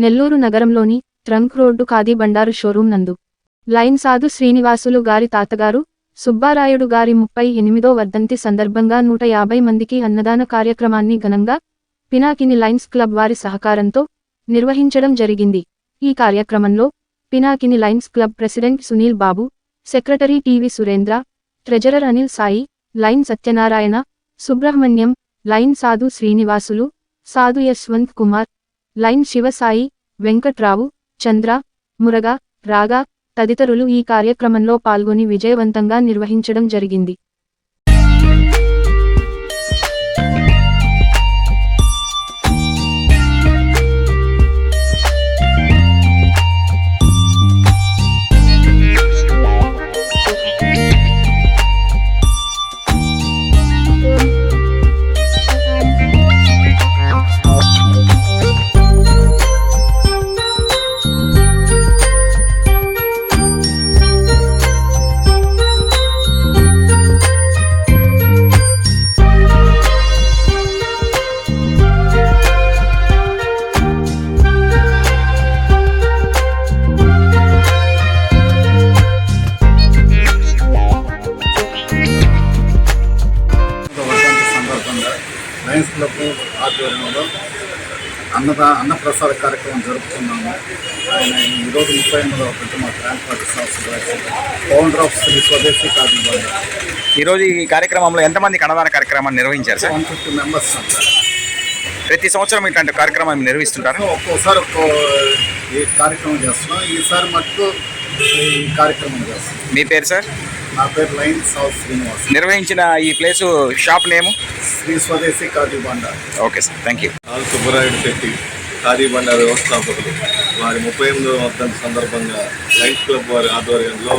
నెల్లూరు నగరంలోని trunk road Khadi Bandaru showroom నందు. Line Sadhu Srinivasulu గారి తాతగారు సుబ్బారాయుడు గారి ముప్పై ఎనిమిదో వర్ధంతి సందర్భంగా నూట యాభై మందికి అన్నదాన కార్యక్రమాన్ని ఘనంగా పినాకిని లైన్స్ క్లబ్ వారి సహకారంతో నిర్వహించడం జరిగింది. ఈ కార్యక్రమంలో Pinakini lions club president Sunil Babu secretary T V Surendra treasurer Anil Sai lion Satyanarayana Subrahmanyam lion Sadhu Srinivasulu Sadhu Yashwant Kumar lion Sivasai Venkatrao Chandra మురగా రాగా తదితరులు ఈ కార్యక్రమంలో పాల్గొని విజయవంతంగా నిర్వహించడం జరిగింది. ఆధ్వర్యంలో అన్నదా అన్నప్రసాద కార్యక్రమం జరుపుతున్నాము ఆయన ఈరోజు ముప్పై ఎనిమిదవ ఒకటి మా grand party founder of Shri Swadeshi Kazi ఈరోజు ఈ కార్యక్రమంలో ఎంతమందికి అన్నదాన కార్యక్రమాన్ని నిర్వహించారు సార్? వన్ ఫిఫ్టీ మెంబర్స్ ప్రతి సంవత్సరం ఇట్లాంటి కార్యక్రమాన్ని నిర్వహిస్తుంటారు? ఒక్కోసారి ఒక్కో ఈ కార్యక్రమం చేస్తున్నాం. ఈసారి మటుకు ఈ కార్యక్రమం చేస్తున్నాం. మీ పేరు సార్? నా పేరు లైన్ సౌత్ శ్రీనివాస్. నిర్వహించిన ఈ ప్లేసు షాప్ నేము? శ్రీ స్వదేశీ కాజీ బండ okay sir thank you. All Subbarayudu Shetty Khadi Bandaru వ్యవస్థాపకులు. వారి ముప్పై ఎనిమిదవ వర్ధంతి సందర్భంగా లైన్స్ క్లబ్ వారి ఆధ్వర్యంలో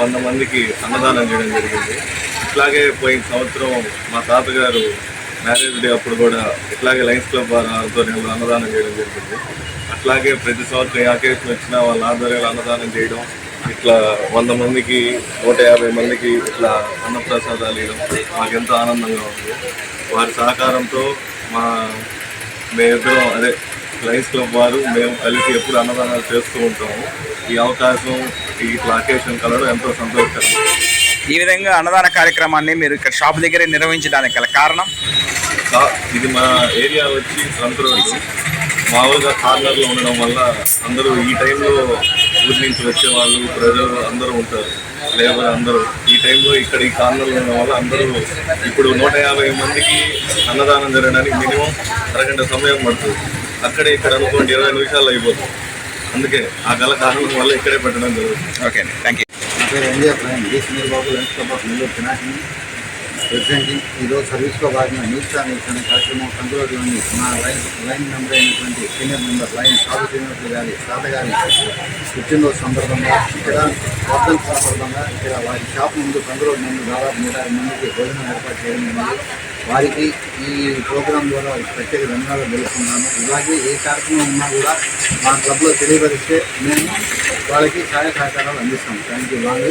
వంద మందికి అన్నదానం చేయడం జరిగింది. ఇట్లాగే పోయిన సంవత్సరం మా తాతగారు మ్యారేజ్ డే అప్పుడు కూడా ఇట్లాగే లైన్స్ క్లబ్ వారి ఆధ్వర్యంలో అన్నదానం చేయడం జరిగింది. అట్లాగే ప్రతి సంవత్సరం ఏ అకేషన్ వచ్చినా వాళ్ళ ఆధ్వర్యంలో అన్నదానం చేయడం ఇట్లా వంద మందికి నూట యాభై మందికి ఇట్లా అన్నప్రసాదాలు ఇవ్వడం మాకు ఎంతో ఆనందంగా ఉంది. వారి సహకారంతో మా మేమిద్దరం అదే లైన్స్ క్లబ్ వారు మేము కలిసి ఎప్పుడు అన్నదానాలు చేస్తూ ఉంటాము. ఈ అవకాశం ఈ ఇట్లా అకేషన్ కలవడం ఎంతో సంతోషకరం. ఈ విధంగా అన్నదాన కార్యక్రమాన్ని మీరు ఇక్కడ షాప్ దగ్గరే నిర్వహించడానికి గల కారణం? ఇది మా ఏరియా వచ్చి రోడ్డు. మామూలుగా కార్నర్లో ఉండడం వల్ల అందరూ ఈ టైంలో ఊరి నుంచి వచ్చే వాళ్ళు ప్రజలు అందరూ ఉంటారు. లేబర్ అందరూ. ఈ టైంలో ఇక్కడ ఈ కార్నర్లో ఉండడం వల్ల అందరూ ఇప్పుడు నూట యాభై మందికి అన్నదానం జరగడానికి మినిమం అరగంట సమయం పడుతుంది. అక్కడే ఇక్కడ అనుకోండి ఇరవై నిమిషాలు అయిపోతుంది. అందుకే ఆ గల కారణం వల్ల ఇక్కడే పెట్టడం జరుగుతుంది. ఓకే అండి. థ్యాంక్ యూ నా ప్రెసిడెంట్ ఈరోజు సర్వీస్లో భాగంగా న్యూస్ ఛానల్స్ అనే కార్యక్రమం కంట్రోల్లోని మా లైన్ లైన్ మెంబర్ అయినటువంటి సీనియర్ మెంబర్ లైన్ సాగు శ్రీనివాసులు గారి తాత గారి పుట్టినరోజు సందర్భంగా ఇక్కడ వర్ధన్ సందర్భంగా ఇక్కడ వారి షాప్ ముందు కంట్రోల్ ముందు దాదాపు నూట యాభై మందికి భోజనం ఏర్పాటు చేయడం జరిగింది. వారికి ఈ ప్రోగ్రాం ద్వారా ప్రత్యేక ధన్యవాదాలు తెలుపుతున్నాను ఇలాగే ఏ కార్యక్రమం ఉన్నా కూడా మా క్లబ్లో తెలియపరిస్తే మేము వాళ్ళకి సహాయ సహకారాలు అందిస్తాం థ్యాంక్ యూ వాళ్ళు